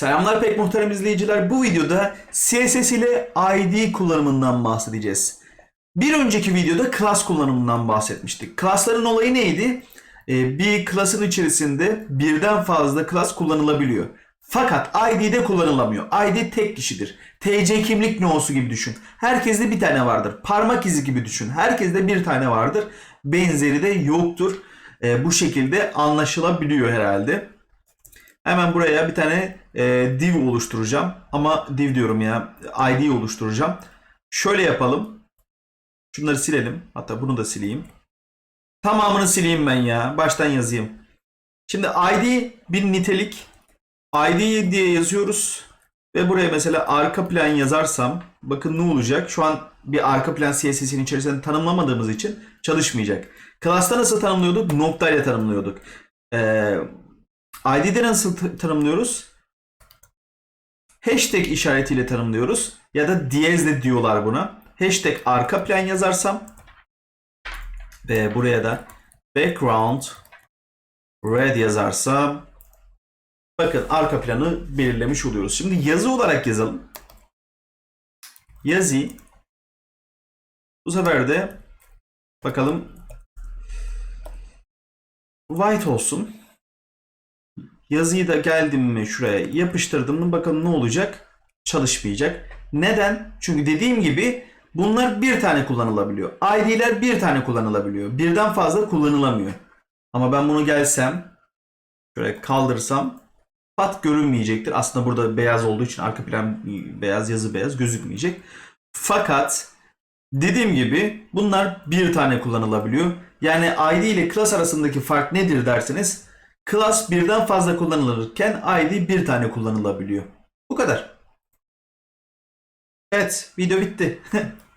Selamlar pek muhterem izleyiciler. Bu videoda CSS ile ID kullanımından bahsedeceğiz. Bir önceki videoda class kullanımından bahsetmiştik. Class'ların olayı neydi? Ee, bir class'ın içerisinde birden fazla class kullanılabiliyor. Fakat ID'de kullanılamıyor. ID tek kişidir. TC kimlik no'su gibi düşün. Herkeste bir tane vardır. Parmak izi gibi düşün. Herkeste bir tane vardır. Benzeri de yoktur. Ee, bu şekilde anlaşılabiliyor herhalde. Hemen buraya bir tane e, div oluşturacağım. Ama div diyorum ya. ID oluşturacağım. Şöyle yapalım. Şunları silelim. Hatta bunu da sileyim. Tamamını sileyim ben ya. Baştan yazayım. Şimdi ID bir nitelik. ID diye yazıyoruz. Ve buraya mesela arka plan yazarsam bakın ne olacak? Şu an bir arka plan CSS'in içerisinde tanımlamadığımız için çalışmayacak. Class'ta nasıl tanımlıyorduk? Noktayla tanımlıyorduk. Ee, ID'de nasıl tanımlıyoruz? Hashtag işaretiyle tanımlıyoruz. Ya da diyez de diyorlar buna. Hashtag arka plan yazarsam ve buraya da background red yazarsam bakın arka planı belirlemiş oluyoruz. Şimdi yazı olarak yazalım. Yazı bu sefer de bakalım white olsun. Yazıyı da geldim mi şuraya yapıştırdım mı bakalım ne olacak? Çalışmayacak. Neden? Çünkü dediğim gibi bunlar bir tane kullanılabiliyor. ID'ler bir tane kullanılabiliyor. Birden fazla kullanılamıyor. Ama ben bunu gelsem şöyle kaldırsam pat görünmeyecektir. Aslında burada beyaz olduğu için arka plan beyaz yazı beyaz gözükmeyecek. Fakat dediğim gibi bunlar bir tane kullanılabiliyor. Yani ID ile class arasındaki fark nedir derseniz class birden fazla kullanılırken ID bir tane kullanılabiliyor. Bu kadar. Evet, video bitti.